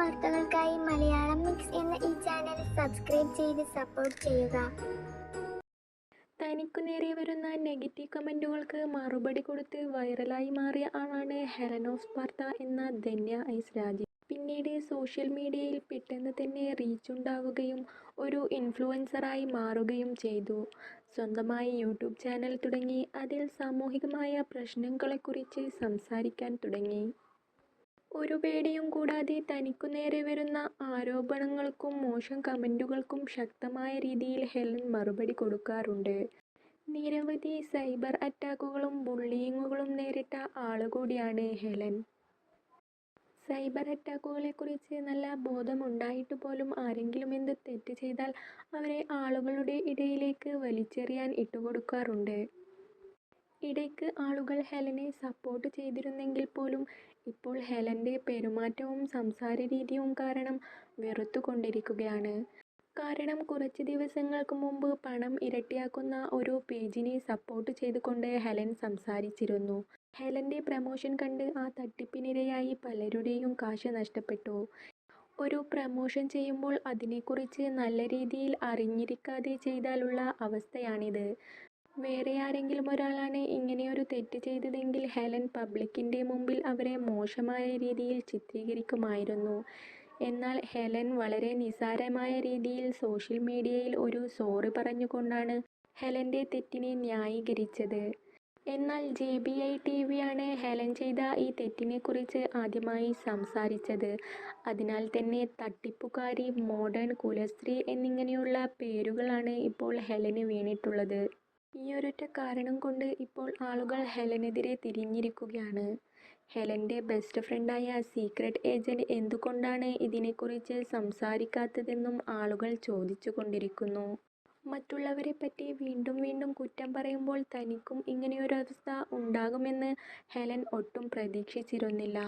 വാർത്തകൾക്കായി മലയാളം മിക്സ് എന്ന ഈ ചാനൽ സബ്സ്ക്രൈബ് ചെയ്ത് സപ്പോർട്ട് ചെയ്യുക. തനിക്കു നേരെ വരുന്ന നെഗറ്റീവ് കമന്റുകൾക്ക് മറുപടി കൊടുത്ത് വൈറലായി മാറിയ ആളാണ് ഹെലൻ ഓഫ് സ്പാർത്ത എന്ന ധന്യ ഐസ് രാജ. പിന്നീട് സോഷ്യൽ മീഡിയയിൽ പെട്ടെന്ന് തന്നെ റീച്ച് ഉണ്ടാവുകയും ഒരു ഇൻഫ്ലുവൻസറായി മാറുകയും ചെയ്തു. സ്വന്തമായി യൂട്യൂബ് ചാനൽ തുടങ്ങി അതിൽ സാമൂഹികമായ പ്രശ്നങ്ങളെക്കുറിച്ച് സംസാരിക്കാൻ തുടങ്ങി. ഒരു പേടിയും കൂടാതെ തനിക്കു നേരെ വരുന്ന ആരോപണങ്ങൾക്കും മോശം കമന്റുകൾക്കും ശക്തമായ രീതിയിൽ ഹെലൻ മറുപടി കൊടുക്കാറുണ്ട്. നിരവധി സൈബർ അറ്റാക്കുകളും ബുള്ളിയിങ്ങുകളും നേരിട്ട ആളുകൂടിയാണ് ഹെലൻ. സൈബർ അറ്റാക്കുകളെക്കുറിച്ച് നല്ല ബോധമുണ്ടായിട്ട് പോലും ആരെങ്കിലും എന്ത് തെറ്റ് ചെയ്താൽ അവരെ ആളുകളുടെ ഇടയിലേക്ക് വലിച്ചെറിയാൻ ഇട്ടുകൊടുക്കാറുണ്ട്. ഇടയ്ക്ക് ആളുകൾ ഹെലനെ സപ്പോർട്ട് ചെയ്തിരുന്നെങ്കിൽ പോലും ഇപ്പോൾ ഹെലന്റെ പെരുമാറ്റവും സംസാര രീതിയും കാരണം വെറുത്തുകൊണ്ടിരിക്കുകയാണ്. കാരണം കുറച്ച് ദിവസങ്ങൾക്ക് മുമ്പ് പണം ഇരട്ടിയാക്കുന്ന ഒരു പേജിനെ സപ്പോർട്ട് ചെയ്തുകൊണ്ട് ഹെലൻ സംസാരിച്ചിരുന്നു. ഹെലന്റെ പ്രമോഷൻ കണ്ട് ആ തട്ടിപ്പിനിരയായി പലരുടെയും കാശ് നഷ്ടപ്പെട്ടു. ഒരു പ്രമോഷൻ ചെയ്യുമ്പോൾ അതിനെക്കുറിച്ച് നല്ല രീതിയിൽ അറിഞ്ഞിരിക്കാതെ ചെയ്താലുള്ള അവസ്ഥയാണിത്. വേറെ ആരെങ്കിലും ഒരാളാണ് ഇങ്ങനെയൊരു തെറ്റ് ചെയ്തതെങ്കിൽ ഹെലൻ പബ്ലിക്കിന്റെ മുമ്പിൽ അവരെ മോശമായ രീതിയിൽ ചിത്രീകരിക്കുമായിരുന്നു. എന്നാൽ ഹെലൻ വളരെ നിസാരമായ രീതിയിൽ സോഷ്യൽ മീഡിയയിൽ ഒരു സോറി പറഞ്ഞുകൊണ്ടാണ് ഹെലന്റെ തെറ്റിനെ ന്യായീകരിച്ചത്. എന്നാൽ ജെ ബി ഐ ടി വിയാണ് ഹെലൻ ചെയ്ത ഈ തെറ്റിനെക്കുറിച്ച് ആദ്യമായി സംസാരിച്ചത്. അതിനാൽ തന്നെ തട്ടിപ്പുകാരി മോഡേൺ കുലസ്ത്രീ എന്നിങ്ങനെയുള്ള പേരുകളാണ് ഇപ്പോൾ ഹെലന് വീണിട്ടുള്ളത്. ഈയൊരൊറ്റ കാരണം കൊണ്ട് ഇപ്പോൾ ആളുകൾ ഹെലനെതിരെ തിരിഞ്ഞിരിക്കുകയാണ്. ഹെലന്റെ ബെസ്റ്റ് ഫ്രണ്ടായ സീക്രട്ട് ഏജന്റ് എന്തുകൊണ്ടാണ് ഇതിനെക്കുറിച്ച് സംസാരിക്കാത്തതെന്നും ആളുകൾ ചോദിച്ചു കൊണ്ടിരിക്കുന്നു മറ്റുള്ളവരെ പറ്റി വീണ്ടും വീണ്ടും കുറ്റം പറയുമ്പോൾ തനിക്കും ഇങ്ങനെയൊരവസ്ഥ ഉണ്ടാകുമെന്ന് ഹെലൻ ഒട്ടും പ്രതീക്ഷിച്ചിരുന്നില്ല.